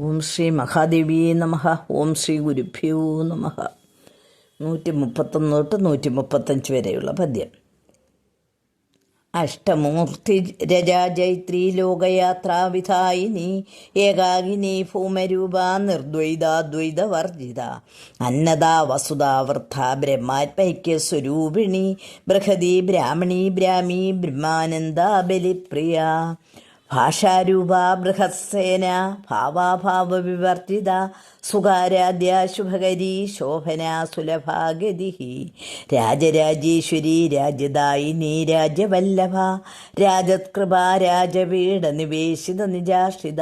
ഓം ശ്രീ മഹാദേവി നമ. ഓം ശ്രീ ഗുരുഭ്യോ നമ. നൂറ്റി മുപ്പത്തൊന്ന് തൊട്ട് നൂറ്റി മുപ്പത്തഞ്ച് വരെയുള്ള പദ്യം. അഷ്ടമൂർത്തി രജാജൈത്രി ലോകയാത്രാവിധായിനി ഏകാകിനി ഭൂമരൂപ നിർദ്വൈതാദ്വൈതവർജിത വർജിത അന്നദാ വസുധാ വൃദ്ധ ബ്രഹ്മാത്മൈക്യ സ്വരൂപിണി ബൃഹതി ബ്രാഹ്മണി ബ്രാഹ്മി ബ്രഹ്മാനന്ദ ബലിപ്രിയ. ഭാഷാരൂപ ബൃഹത്സേന ഭാവാഭാവ വിവർത്തിത സുഖാരാധ്യ ശുഭകരി ശോഭന സുലഭാഗതി രാജരാജേശ്വരി രാജദായിനി രാജവല്ലഭ രാജത്കൃപ രാജപീഠ നിവേശിത നിജാഷിത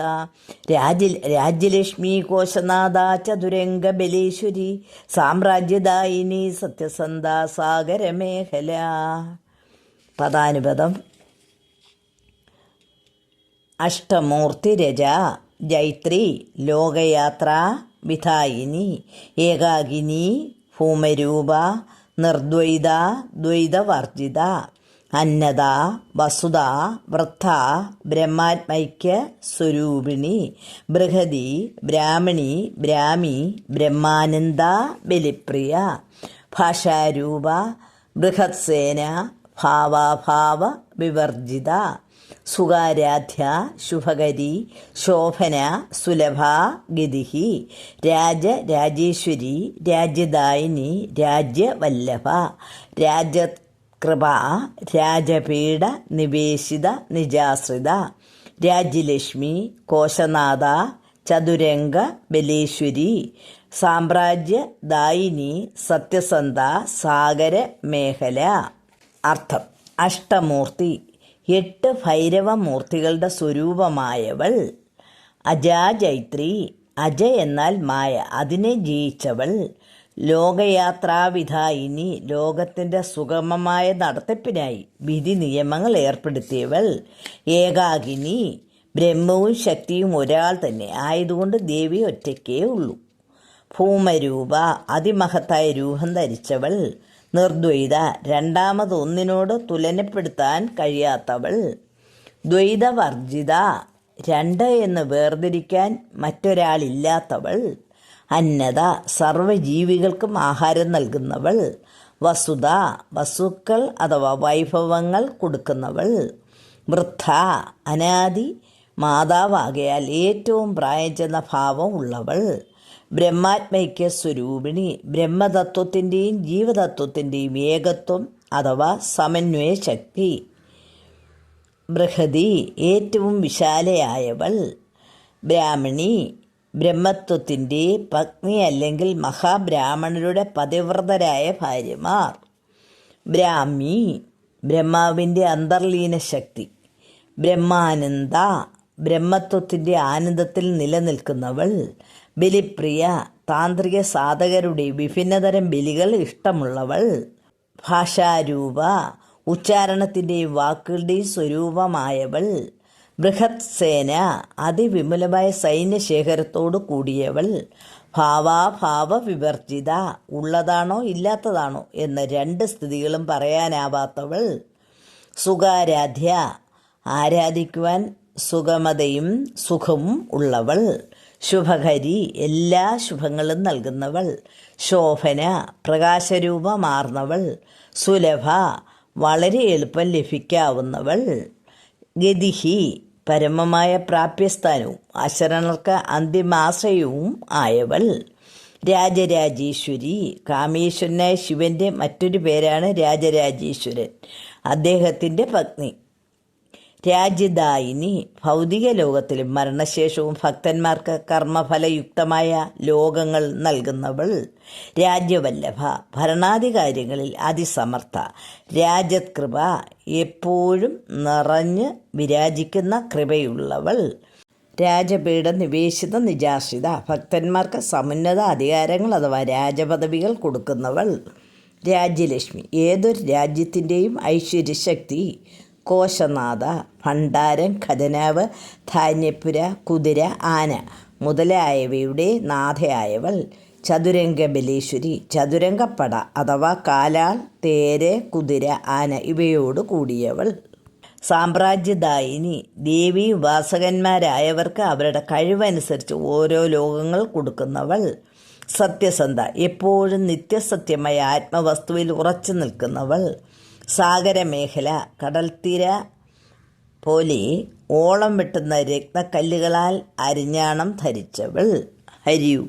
രാജ രാജ്യലക്ഷ്മി കോശനാഥ ചതുരംഗ ബലേശ്വരി സാമ്രാജ്യദായിനി സത്യസന്ധ സാഗരമേഖല. പദാനുപദം അഷ്ടമൂർത്തിരജ ജൈത്രി ലോകയാത്ര വിധായിനി ഏകാകിനി ഭൂമരൂപ നിർദ്വൈത ദ്വൈതവർജിത അന്നദ വസുത വൃദ്ധ ബ്രഹ്മാത്മൈക്യ സ്വരൂപിണി ബൃഹതി ബ്രാഹ്മണി ബ്രാഹ്മി ബ്രഹ്മാനന്ദ ബലിപ്രിയ ഭാഷാരൂപ ബൃഹത്സേന ഭാവാഭാവ വിവർജിത സുഖാരാധ്യ ശുഭകരി ശോഭന സുലഭ ഗതിഹി രാജ രാജേശ്വരി രാജ്യദായിനി രാജ്യവല്ലഭ രാജകൃപ രാജപീഠ നിവേശിത നിജാശ്രിത രാജ്യലക്ഷ്മി കോശനാഥ ചതുരംഗ ബലേശ്വരി സാമ്രാജ്യ ദായിനി സത്യസന്ധ സാഗര മേഖല. അർത്ഥം അഷ്ടമൂർത്തി. എട്ട് ഭൈരവ മൂർത്തികളുടെ സ്വരൂപമായവൾ അജാജൈത്രി. അജ എന്നാൽ മായ. അതിനെ ജയിച്ചവൾ ലോകയാത്രാവിധായിനി ലോകത്തിന്റെ സുഗമമായ നടത്തിപ്പിനായി വിധി നിയമങ്ങൾ ഏർപ്പെടുത്തിയവൾ ഏകാകിനി ബ്രഹ്മവും ശക്തിയും ഒരാൾ തന്നെ. ആയതുകൊണ്ട് ദേവി ഒറ്റയ്ക്കേ ഉള്ളൂ. ഭൂമരൂപ. അതിമഹത്തായ രൂപം ധരിച്ചവൾ നിർദ്വൈത. രണ്ടാമതൊന്നിനോട് തുലനപ്പെടുത്താൻ കഴിയാത്തവൾ ദ്വൈതവർജിത. രണ്ട് എന്ന് വേർതിരിക്കാൻ മറ്റൊരാളില്ലാത്തവൾ അന്നത സർവജീവികൾക്കും ആഹാരം നൽകുന്നവൾ വസുത വസുക്കൾ അഥവാ വൈഭവങ്ങൾ കൊടുക്കുന്നവൾ വൃദ്ധ. അനാദി മാതാവാകയാൽ ഏറ്റവും പ്രായം ചെന്ന ഭാവം ഉള്ളവൾ ബ്രഹ്മാത്മൈക്യ സ്വരൂപിണി ബ്രഹ്മതത്വത്തിന്റെയും ജീവതത്വത്തിന്റെയും ഏകത്വം അഥവാ സമന്വയ ശക്തി. ബൃഹതി ഏറ്റവും വിശാലയായവൾ. ബ്രാഹ്മണി ബ്രഹ്മത്വത്തിന്റെ പത്നി അല്ലെങ്കിൽ മഹാബ്രാഹ്മണരുടെ പതിവ്രതരായ ഭാര്യമാർ. ബ്രാഹ്മി ബ്രഹ്മാവിന്റെ അന്തർലീന ശക്തി. ബ്രഹ്മാനന്ദ ബ്രഹ്മത്വത്തിന്റെ ആനന്ദത്തിൽ നിലനിൽക്കുന്നവൾ. ബലിപ്രിയ താന്ത്രിക സാധകരുടെ വിഭിന്നതരം ബലികൾ ഇഷ്ടമുള്ളവൾ. ഭാഷാരൂപ ഉച്ചാരണത്തിന്റെയും വാക്കുകളുടെയും സ്വരൂപമായവൾ. ബൃഹത് സേന അതിവിപുലമായ സൈന്യശേഖരത്തോടു കൂടിയവൾ. ഭാവാഭാവ വിവർജിത ഉള്ളതാണോ ഇല്ലാത്തതാണോ എന്ന രണ്ട് സ്ഥിതികളും പറയാനാവാത്തവൾ. സുഖാരാധ്യ ആരാധിക്കുവാൻ സുഗമതയും സുഖവും ഉള്ളവൾ. ശുഭകരി എല്ലാ ശുഭങ്ങളും നൽകുന്നവൾ. ശോഭന പ്രകാശരൂപമാർന്നവൾ. സുലഭ വളരെ എളുപ്പം ലഭിക്കാവുന്നവൾ. ഗതിഹി പരമമായ പ്രാപ്യസ്ഥാനവും അശരണർക്ക് അന്തിമാശ്രയവും ആയവൾ. രാജരാജേശ്വരി. കാമേശ്വരനായ ശിവന്റെ മറ്റൊരു പേരാണ് രാജരാജേശ്വരൻ. അദ്ദേഹത്തിന്റെ പത്നി. രാജ്യദായിനി ഭൗതിക ലോകത്തിലും മരണശേഷവും ഭക്തന്മാർക്ക് കർമ്മഫലയുക്തമായ ലോകങ്ങൾ നൽകുന്നവൾ രാജ്യവല്ലഭ. ഭരണാധികാരികളിൽ അതിസമർത്ഥ. രാജകൃപ എപ്പോഴും നിറഞ്ഞ് വിരാജിക്കുന്ന കൃപയുള്ളവൾ. രാജപീഠ നിവേശിത നിജാശ്രിത. ഭക്തന്മാർക്ക് സമുന്നത അധികാരങ്ങൾ അഥവാ രാജപദവികൾ കൊടുക്കുന്നവൾ. രാജ്യലക്ഷ്മി. ഏതൊരു രാജ്യത്തിന്റെയും ഐശ്വര്യശക്തി കോശനാഥ ഭണ്ഡാരം ഖജനാവ് ധാന്യപ്പുര കുതിര ആന മുതലായവയുടെ നാഥയായവൾ ചതുരംഗ ബലേശ്വരി ചതുരംഗപ്പട അഥവാ കാലാൾ തേര് കുതിര ആന ഇവയോട് കൂടിയവൾ. സാമ്രാജ്യദായിനി ദേവി ഉപാസകന്മാരായവർക്ക് അവരുടെ കഴിവനുസരിച്ച് ഓരോ ലോകങ്ങൾ കൊടുക്കുന്നവൾ. സത്യസന്ധ എപ്പോഴും നിത്യസത്യമായ ആത്മവസ്തുവിൽ ഉറച്ചു നിൽക്കുന്നവൾ. സാഗരമേഖല കടൽത്തീര പോലെ ഓളം വെട്ടുന്ന രക്തക്കല്ലുകളാൽ അരിഞ്ഞാണം ധരിച്ചവൾ ഹരിയു.